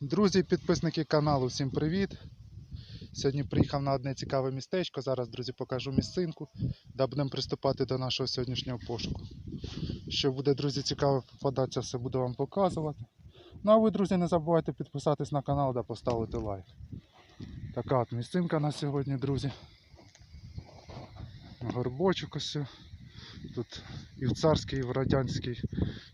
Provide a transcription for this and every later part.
Друзі, підписники каналу, всім привіт! Сьогодні приїхав на одне цікаве містечко. Зараз, друзі, покажу місцинку, де будемо приступати до нашого сьогоднішнього пошуку. Що буде, друзі, цікаво попадатися, все буду вам показувати. Ну а ви, друзі, не забувайте підписатись на канал та поставити лайк. Така от місцинка на сьогодні, друзі. Горбочок ось. Тут і в царські, і в радянські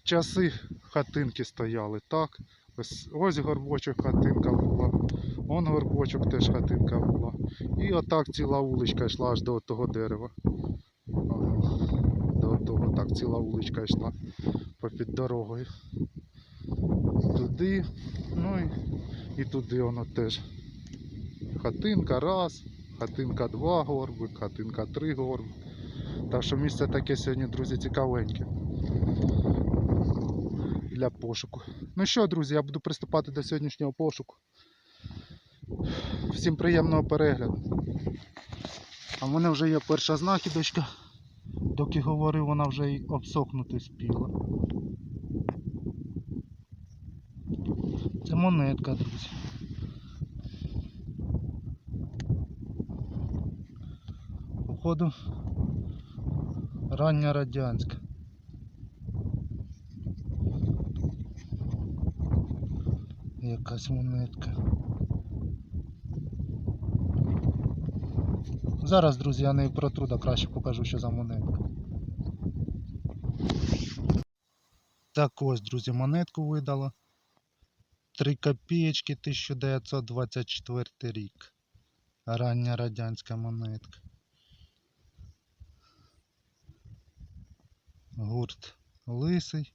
часи хатинки стояли, так. Ось, ось горбочок хатинка була. Вон горбочок теж хатинка була. І отак ціла вуличка йшла аж до того дерева. До того так ціла вуличка йшла попід дорогою. Туди, ну і, і туди воно теж. Хатинка раз, хатинка два горби, хатинка три горби. Так що місце таке сьогодні, друзі, цікавеньке для пошуку. Ну що, друзі, я буду приступати до сьогоднішнього пошуку. Всім приємного перегляду. А в мене вже є перша знахідочка. Доки говорив, вона вже й обсохнути спіла. Це монетка, друзі. Походу рання радянська. Якась монетка. Зараз, друзі, я не протру, да краще покажу, що за монетка. Так ось, друзі, монетку видала. 3 копієчки 1924 рік. Рання радянська монетка. Гурт лисий.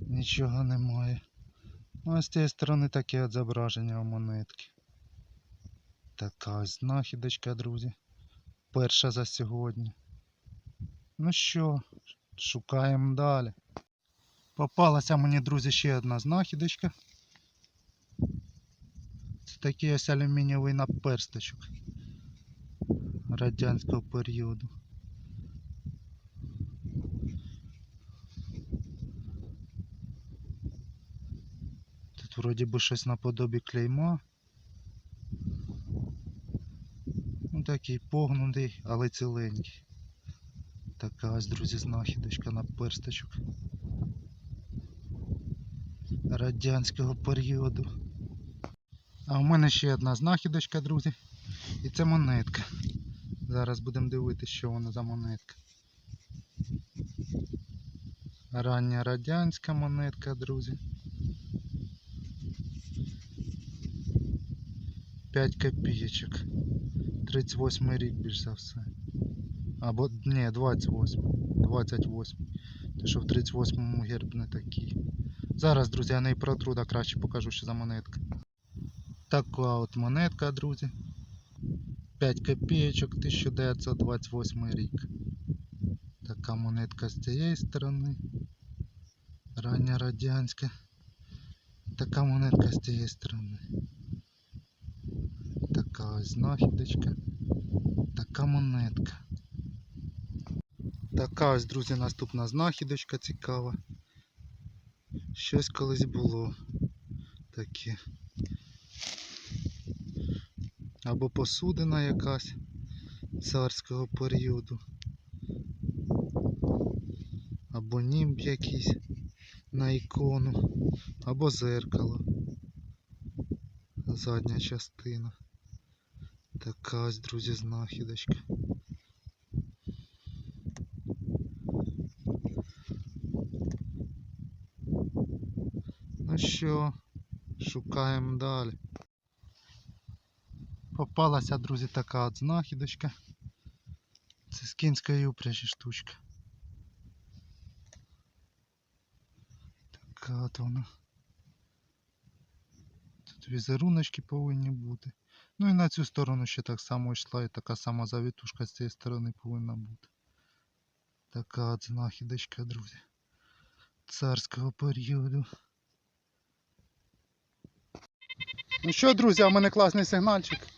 Нічого немає. Ну, а з цієї сторони таке от зображення монетки. Така ось знахідочка, друзі. Перша за сьогодні. Ну що, шукаємо далі. Попалася мені, друзі, ще одна знахідочка. Це такий ось алюмінієвий наперсточок радянського періоду. Тут вроді би щось наподобі клейма. Ну такий погнутий, але ціленький. Така ось, друзі, знахідочка на персточок. Радянського періоду. А у мене ще одна знахідочка, друзі. І це монетка. Зараз будемо дивитися, що вона за монетка. Рання радянська монетка, друзі. 5 копійочок. 38 рік більш за все. Або ні, 28. 28. Те, що в 38-му герб не такий. Зараз, друзі, я не протру, да краще покажу, що за монетка. Така от монетка, друзі. 5 копійочок, 1928 рік. Така монетка з цієї сторони. Рання радянська. Така монетка з цієї сторони. Така ось знахідочка. Така монетка. Така ось, друзі, наступна знахідочка цікава. Щось колись було таке. Або посудина якась царського періоду. Або німб якийсь на ікону, або зеркало. Задня частина. Така ось, друзі, знахідочка. Ну що, шукаємо далі. Попалася, друзі, така от знахідочка. Це з кінської упряжі штучка. Така от вона. Тут візеруночки повинні бути. Ну і на цю сторону ще так само йшла і така сама завітушка з цієї сторони повинна бути. Така от знахідочка, друзі. Царського періоду. Ну що, друзі, а в мене класний сигнальчик.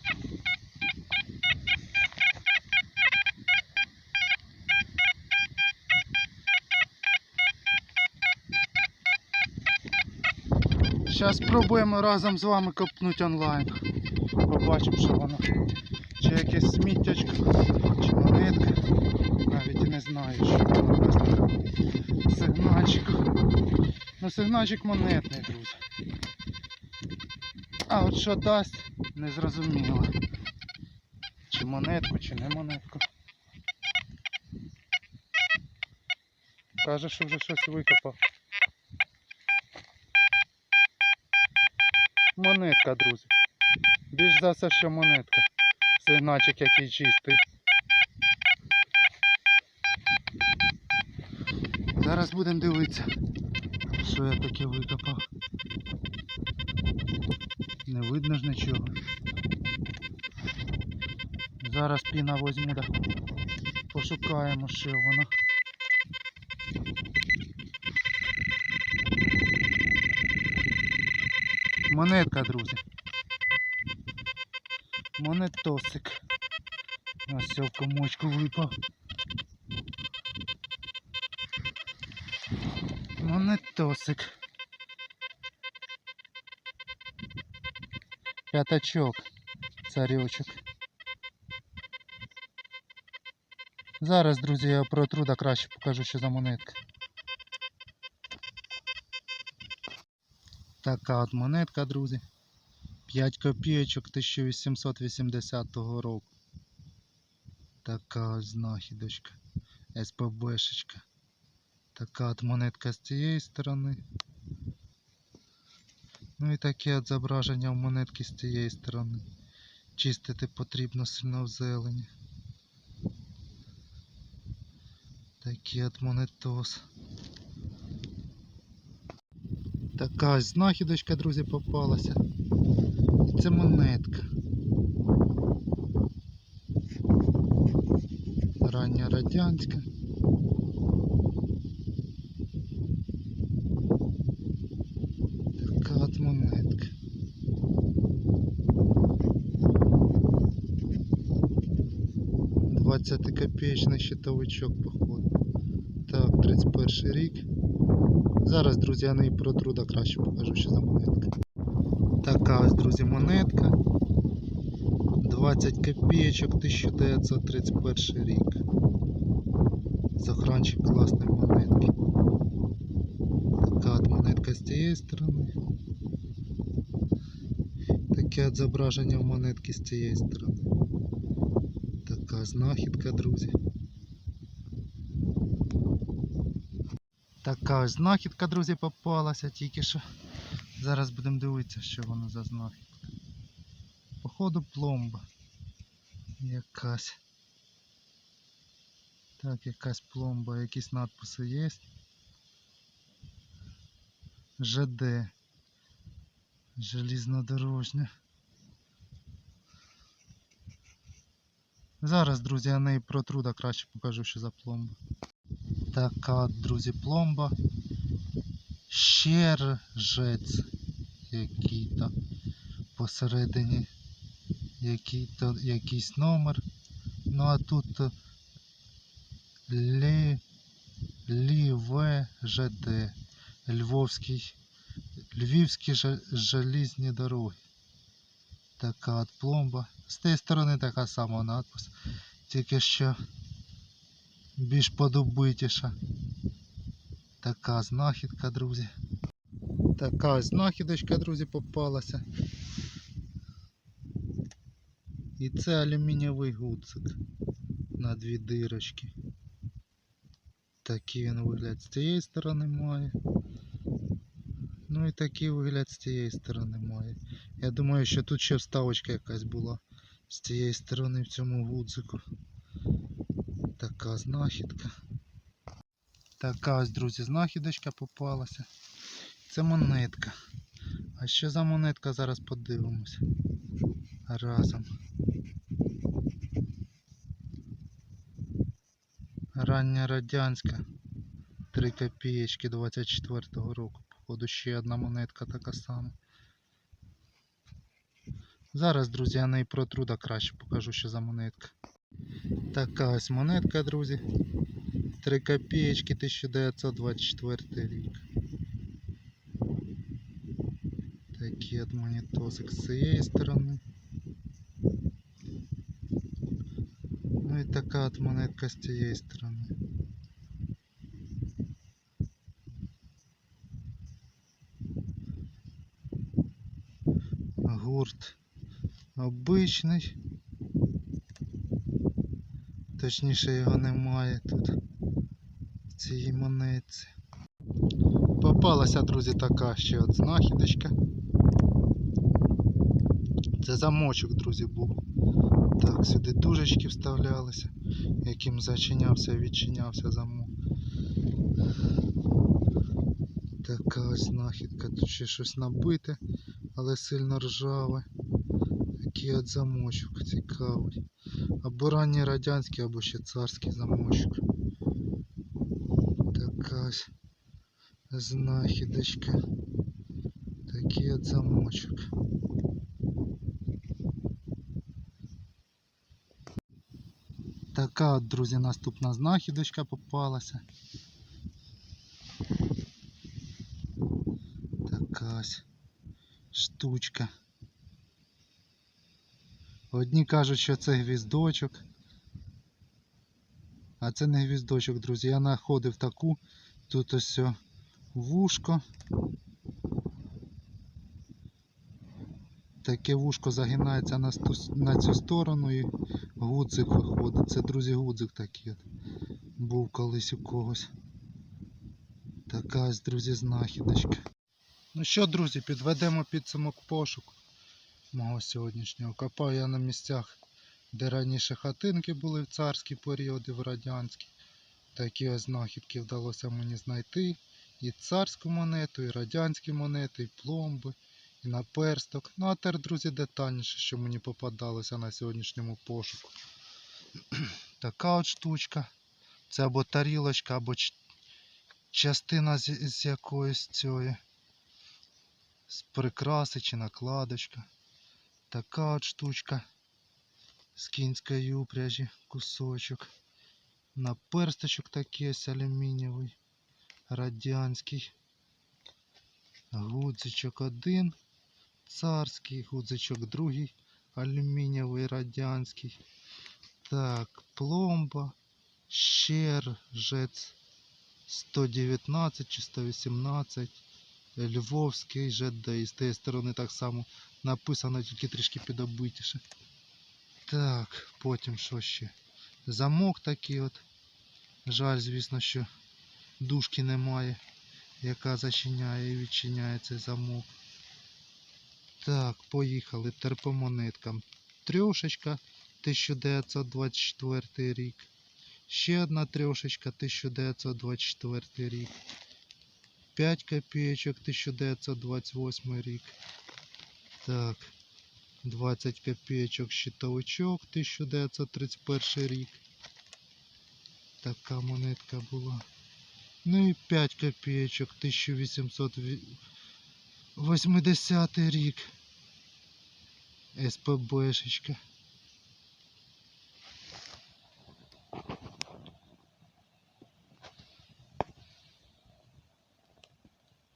Зараз спробуємо разом з вами копнути онлайн. Побачимо, що воно. Чи якесь сміттячко, чи монетка. Навіть і не знаю, що воно. Сигнальчик. Ну сигнальчик монетний, друзі. А от що дасть, не зрозуміло. Чи монетку, чи не монетку. Каже, що вже щось викопав. Монетка, друзі. Більш за все, що монетка. Сигнальчик який чистий. Зараз будемо дивитися, що я таке викопав. Не видно ж нічого. Зараз піна возьму да пошукаємо, що воно. Монетка, друзі. Монетосик. Ось все в комочку випав. Монетосик. П'ятачок. Царьочок. Зараз, друзі, я протру да краще покажу, що за монетка. Така от монетка, друзі. 5 копійочок 1880 року. Така ось знахідочка. СПБшечка. Така от монетка з цієї сторони. Ну і таке от зображення в монетки з цієї сторони. Чистити потрібно сильно в зелені. Такий от монетос. Така знахідочка, друзі, попалася. І це монетка. Рання радянська. Така от монетка. Двадцятикопеечний щитовичок, походу. Так, 31 рік. Зараз, друзі, я неї протру да краще покажу, що за монетка. Така ось, друзі, монетка. 20 копійочок 1931 рік. Сохранчик класної монетки. Така от монетка з цієї сторони. Таке от зображення монетки з цієї сторони. Така знахідка, друзі. Така ось знахідка, друзі, попалася тільки що. Зараз будемо дивитися, що воно за знахідка. Походу пломба. Якась. Так, якась пломба, якісь надписи є. ЖД. Желізнодорожня. Зараз, друзі, я неї протру, да краще покажу, що за пломба. Така, друзі, пломба. Щержець який-то посередині який-то якийсь номер. Ну а тут Лі, ЛІВЖД Львовський Львівські желізні дороги. Така от пломба. З тієї сторони така сама надпис. Тільки що більш подобитіша. Така знахідка, друзі. Така знахідочка, друзі, попалася. І це алюмінієвий гудзик на дві дирочки. Такий він вигляд з цієї сторони має. Ну і такий вигляд з цієї сторони має. Я думаю, що тут ще вставочка якась була з цієї сторони в цьому гудзику. Така знахідка. Така ось, друзі, знахідочка попалася. Це монетка. А що за монетка зараз подивимось разом. Рання радянська. 3 копієчки 24-го року. Походу ще одна монетка така сама. Зараз, друзі, я неї протру да краще покажу, що за монетка. Така ось монетка, друзі. 3 копієчки 1924 рік. Такий от монетосик з цієї сторони. Ну і така от монетка з цієї сторони. Гурт обичний. Точніше його немає тут в цій монетці. Попалася, друзі, така ще от знахідочка. Це замочок, друзі, був. Так, сюди дужечки вставлялися, яким зачинявся і відчинявся замок. Така ось знахідка, тут ще щось набите, але сильно ржаве. Такий от замочок цікавий. Або ранній радянський, або ще царський замочок. Така ось знахідочка. Такий от замочок. Така от, друзі, наступна знахідочка попалася. Така ось штучка. Одні кажуть, що це гвіздочок. А це не гвіздочок, друзі. Я знаходив таку. Тут ось вушко. Таке вушко загинається на, на цю сторону і гудзик виходить. Це, друзі, гудзик такий от. Був колись у когось. Така ось, друзі, знахідочка. Ну що, друзі, підведемо підсумок пошуку мого сьогоднішнього. Копав я на місцях, де раніше хатинки були в царські періоди, в радянські. Такі ось знахідки вдалося мені знайти. І царську монету, і радянські монети, і пломби, і наперсток. Ну а тепер, друзі, детальніше, що мені попадалося на сьогоднішньому пошуку. Така от штучка. Це або тарілочка, або частина з, якоїсь цієї з прикраси чи накладочка. Така от штучка з кінської упряжі, кусочок. Наперсточок такий ось алюмінієвий, радянський. Гудзичок один, царський, гудзичок другий, алюмінієвий, радянський. Так, пломба, щержець 119 чи 118. Львовський ЖД. І з тієї сторони так само написано, тільки трішки підобитіше. Так, потім що ще? Замок такий от. Жаль, звісно, що дужки немає, яка зачиняє і відчиняє цей замок. Так, поїхали. Терпомонеткам. Трьошечка 1924 рік. Ще одна трьошечка 1924 рік. 5 копеечок 1928 рік. Так. 20 копеечок щитовичок 1931 рік. Така монетка була. Ну і 5 копеечок 1880 рік. СПБшечка.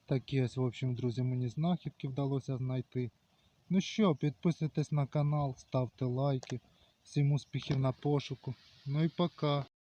Такі ось, в общем, друзі, мені знахідки вдалося знайти. Ну що, підписуйтесь на канал, ставте лайки. Всім успіхів на пошуку. Ну і пока.